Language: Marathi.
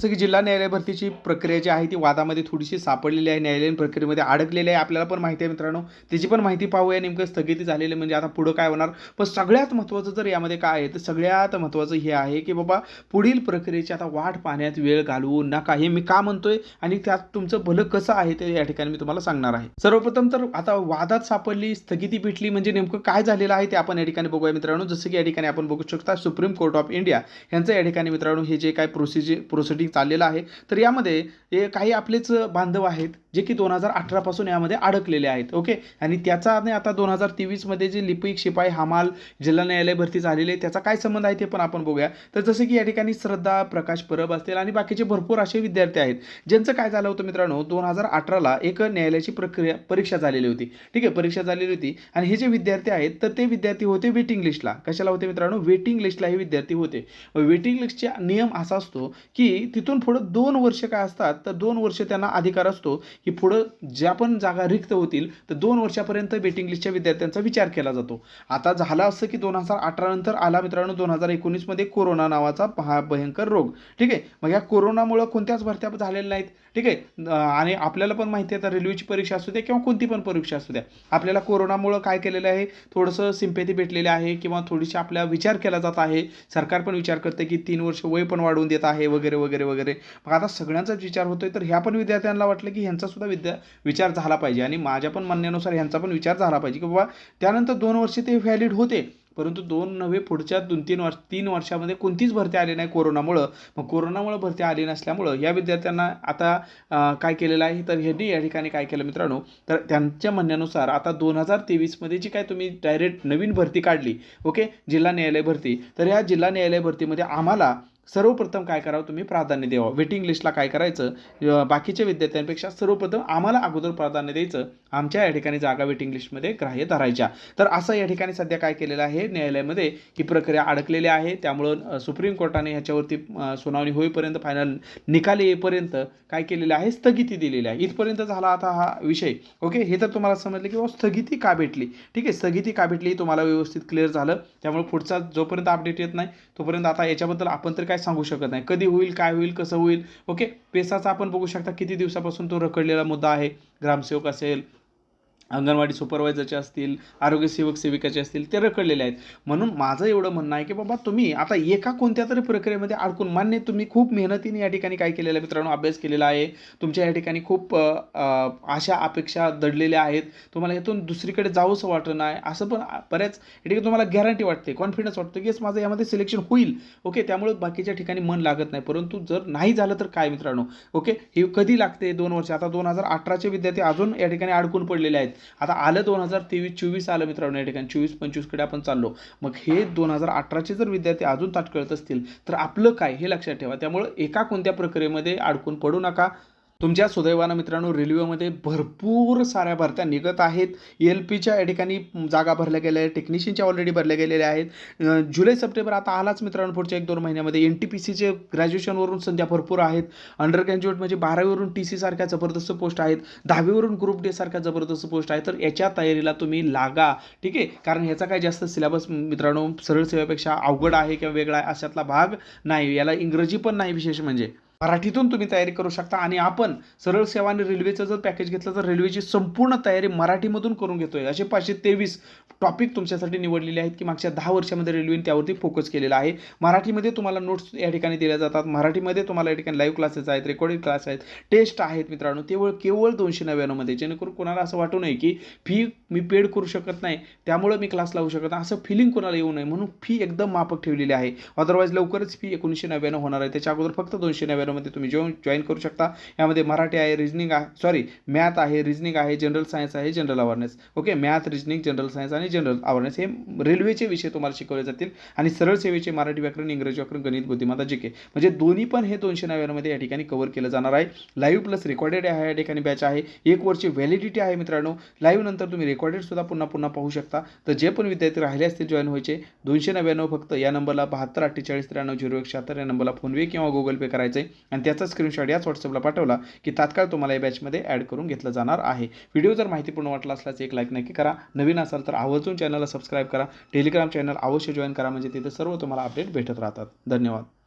जसं की जिल्हा न्यायालय भरतीची प्रक्रिया जी आहे ती वादामध्ये थोडीशी सापडलेली आहे. न्यायालयीन प्रक्रियेमध्ये अडकलेली आहे. आपल्याला पण माहिती आहे मित्रांनो. त्याची पण माहिती पाहूया. नेमकं स्थगिती झालेली म्हणजे आता पुढं काय होणार? पण सगळ्यात महत्त्वाचं जर यामध्ये काय आहे तर सगळ्यात महत्त्वाचं हे आहे की बाबा पुढील प्रक्रियेची आता वाट पाहण्यात वेळ घालवू नका. हे मी का म्हणतोय? आणि त्यात तुमचं भलं कसं आहे ते या ठिकाणी मी तुम्हाला सांगणार आहे. सर्वप्रथम तर आता वादात सापडली स्थगिती भेटली म्हणजे नेमकं काय झालेलं आहे ते आपण या ठिकाणी बघूया मित्रांनो. जसं की या ठिकाणी आपण बघू शकता सुप्रीम कोर्ट ऑफ इंडिया यांचं या ठिकाणी मित्रांनो हे जे काय प्रोसिजर प्रोसिडिंग चाललेला आहे. तर यामध्ये काही आपलेच बांधव आहेत जे की दोन हजार अठरापासून यामध्ये अडकलेले आहेत ओके? आणि त्याचा आणि आता दोन हजार तेवीसमध्ये जे लिपिक शिपाई हमाल जिल्हा न्यायालय भरती झालेले त्याचा काय संबंध आहे ते पण आपण बघूया. तर जसं की या ठिकाणी श्रद्धा प्रकाश परब असतील आणि बाकीचे भरपूर असे विद्यार्थी आहेत ज्यांचं काय झालं होतं मित्रांनो दोन हजार अठराला एक न्यायालयाची प्रक्रिया परीक्षा झालेली होती ठीक आहे? परीक्षा झालेली होती आणि हे जे विद्यार्थी आहेत तर ते विद्यार्थी होते वेटिंग लिस्टला कशाला होते मित्रांनो? वेटिंग लिस्टला हे विद्यार्थी होते. वेटिंग लिस्टचा नियम असा असतो की तिथून पुढं दोन वर्ष काय असतात तर दोन वर्ष त्यांना अधिकार असतो की पुढं ज्या पण जागा रिक्त होतील तर दोन वर्षापर्यंत वेटिंग लिस्टच्या विद्यार्थ्यांचा विचार केला जातो. आता झालं असं की दोन हजार अठरा नंतर आला मित्रांनो दोन हजार एकोणीसमध्ये कोरोना नावाचा हा भयंकर रोग. ठीक आहे? मग या कोरोनामुळं कोणत्याच भरत्या झालेल्या नाहीत. ठीक आहे? आणि आपल्याला पण माहिती आहे तर रेल्वेची परीक्षा असू द्या किंवा कोणती पण परीक्षा असू द्या आपल्याला कोरोनामुळं काय केलेलं आहे? थोडंसं सिंपेथी भेटलेली आहे किंवा थोडीशी आपला विचार केला जात आहे. सरकार पण विचार करते की तीन वर्ष वय पण वाढवून देत आहे वगैरे वगैरे वगैरे. मग आता सगळ्यांचाच विचार होतोय तर ह्या पण विद्यार्थ्यांना वाटलं की ह्यांचा सुद्धा विद्या विचार झाला पाहिजे. आणि माझ्या पण म्हणण्यानुसार ह्यांचा पण विचार झाला पाहिजे की बाबा त्यानंतर दोन वर्ष ते व्हॅलिड होते. परंतु दोन नव्हे पुढच्या दोन तीन वर्ष तीन वर्षामध्ये कोणतीच भरती आली नाही कोरोनामुळं. मग कोरोनामुळं भरती आली नसल्यामुळं या विद्यार्थ्यांना आता काय केलेलं आहे? तर ह्यांनी या ठिकाणी काय केलं मित्रांनो? तर त्यांच्या म्हणण्यानुसार आता दोन हजार तेवीसमध्ये जी काय तुम्ही डायरेक्ट नवीन भरती काढली ओके? जिल्हा न्यायालय भरती. तर ह्या जिल्हा न्यायालय भरतीमध्ये आम्हाला सर्वप्रथम काय करावं? तुम्ही प्राधान्य द्यावं. वेटिंग लिस्टला काय करायचं? बाकीच्या विद्यार्थ्यांपेक्षा सर्वप्रथम आम्हाला अगोदर प्राधान्य द्यायचं. आमच्या या ठिकाणी जागा वेटिंग लिस्टमध्ये ग्राह्य धरायच्या. तर असं या ठिकाणी सध्या काय केलेलं आहे? न्यायालयामध्ये ही प्रक्रिया अडकलेली आहे. त्यामुळं सुप्रीम कोर्टाने ह्याच्यावरती सुनावणी होईपर्यंत फायनल निकाल येईपर्यंत काय केलेलं आहे? स्थगिती दिलेली आहे. इथपर्यंत झाला आता हा विषय. ओके हे तर तुम्हाला समजलं की बाबा स्थगिती का भेटली? ठीक आहे स्थगिती का भेटली तुम्हाला व्यवस्थित क्लिअर झालं. त्यामुळे पुढचा जोपर्यंत अपडेट येत नाही तोपर्यंत आता याच्याबद्दल आपण तर काय सांगू शकत नाही. कधी होईल काय होईल कसं होईल? ओके पेसाचा आपण बघू शकता किती दिवसापासून तो रखडलेला मुद्दा आहे. ग्रामसेवक असेल अंगणवाडी सुपरवायझरचे असतील आरोग्यसेवक सेविकाचे असतील ते रखडलेले आहेत. म्हणून माझं एवढं म्हणणं आहे की बाबा तुम्ही आता एका कोणत्या तरी प्रक्रियेमध्ये अडकून मान्य तुम्ही खूप मेहनतीने या ठिकाणी काय केलेलं आहे? मित्रांनो अभ्यास केलेला आहे. तुमच्या या ठिकाणी खूप आशा अपेक्षा दडलेल्या आहेत. तुम्हाला यातून दुसरीकडे जाऊसं वाटत नाही. असं पण बऱ्याच या ठिकाणी तुम्हाला गॅरंटी वाटते कॉन्फिडन्स वाटतं की येस माझं यामध्ये सिलेक्शन होईल. ओके त्यामुळे बाकीच्या ठिकाणी मन लागत नाही. परंतु जर नाही झालं तर काय मित्रांनो? ओके हे कधी लागते दोन वर्ष? आता दोन हजार अठराचे विद्यार्थी अजून या ठिकाणी अडकून पडलेले आहेत. आता आलं दोन हजार तेवीस चोवीस आलं मित्रांनो या ठिकाणी. चोवीस पंचवीसकडे आपण चाललो. मग हे दोन हजार अठराचे जर विद्यार्थी अजून ताटकळत असतील तर आपलं काय हे लक्षात ठेवा. त्यामुळं एका कोणत्या प्रक्रियेमध्ये अडकून पडू नका. तुमच्या सुदैवानं मित्रांनो रेल्वेमध्ये भरपूर साऱ्या भरत्या निघत आहेत. एल पीच्या या ठिकाणी जागा भरल्या गेल्या आहेत टेक्निशियनच्या ऑलरेडी भरल्या गेलेल्या आहेत. जुलै सप्टेंबर आता आलाच मित्रांनो पुढच्या एक दोन महिन्यामध्ये. एन टी पी सीचे ग्रॅज्युएशनवरून संध्या भरपूर आहेत. अंडर ग्रॅज्युएट म्हणजे बारावीवरून टी सी सारख्या जबरदस्त पोस्ट आहेत. दहावीवरून ग्रुप डी सारख्या जबरदस्त पोस्ट आहेत. तर याच्या तयारीला तुम्ही लागा. ठीक आहे? कारण ह्याचा काय जास्त सिलेबस मित्रांनो सरळ सेवेपेक्षा अवघड आहे किंवा वेगळा आहे अशातला भाग नाही. याला इंग्रजी पण नाही विशेष म्हणजे. मराठीतून तुम्ही तयारी करू शकता आणि आपण सरळ सेवा आणि रेल्वेचं जर पॅकेज घेतलं तर रेल्वेची संपूर्ण तयारी मराठीमधून करून घेतोय. असे पाचशे तेवीस टॉपिक तुमच्यासाठी निवडलेले आहेत की मागच्या दहा वर्षामध्ये रेल्वेने त्यावरती फोकस केलेला आहे. मराठीमध्ये तुम्हाला नोट्स या ठिकाणी दिल्या जातात. मराठीमध्ये तुम्हाला या ठिकाणी लाईव्ह क्लासेस आहेत रेकॉर्डेड क्लास आहेत टेस्ट आहेत मित्रांनो. तेवळ केवळ दोनशे नव्याण्णवमध्ये जेणेकरून कोणाला असं वाटू नये की फी मी पेड करू शकत नाही त्यामुळं मी क्लास लावू शकत नाही. असं फिलिंग कोणाला येऊ नये म्हणून फी एकदम माफक ठेवलेली आहे. अदरवाईज लवकरच फी एकोणीसशे नव्याण्णव होणार आहे. त्याच्या अगोदर फक्त दोनशे नव्याण्णव मध्ये तुम्ही जॉईन जॉईन करू शकता. यामध्ये मराठी आहे रिजनिंग आहे सॉरी मॅथ आहे रिजनिंग आहे जनरल सायन्स आहे general awareness okay math reasoning general science आणि जनरल अवेअरनेस हे रेल्वेचे विषय तुम्हाला शिकवले जातील. आणि सरळ सेवेचे मराठी व्याकरण इंग्रजी व्याकरण गणित बुद्धिमत्ता जे के म्हणजे दोन्ही पण हे दोनशे नव्याण्णवमध्ये या ठिकाणी कव्हर केलं जाणार आहे. लाईव्ह प्लस रेकॉर्डेड आहे या ठिकाणी बॅच आहे. एक वर्षची व्हॅलिडिटी आहे मित्रांनो. लाईव्ह नंतर तुम्ही रेकॉर्डेड सुद्धा पुन्हा पुन्हा पाहू शकता. तर जे पण विद्यार्थी राहिले असतील जॉईन व्हायचे दोनशे नव्याण्णव फक्त या नंबरला बहात्तर अठ्ठेचाळीस त्र्याण्णव झिरो एक शहात्तर या नंबरला फोनवे किंवा गुगल पे करायचं आहे आणि त्याचा स्क्रीनशॉट याच व्हॉट्सअपला पाठवला की तात्काळ तुम्हाला या बॅचमध्ये ॲड करून घेतलं जाणार आहे. व्हिडिओ जर माहितीपूर्ण वाटला असल्यास एक लाईक नक्की करा. नवीन असाल तर आवर्जून चॅनलला सबस्क्राईब करा. टेलिग्राम चॅनल अवश्य जॉईन करा. म्हणजे तिथे सर्व तुम्हाला अपडेट भेटत राहतात. धन्यवाद.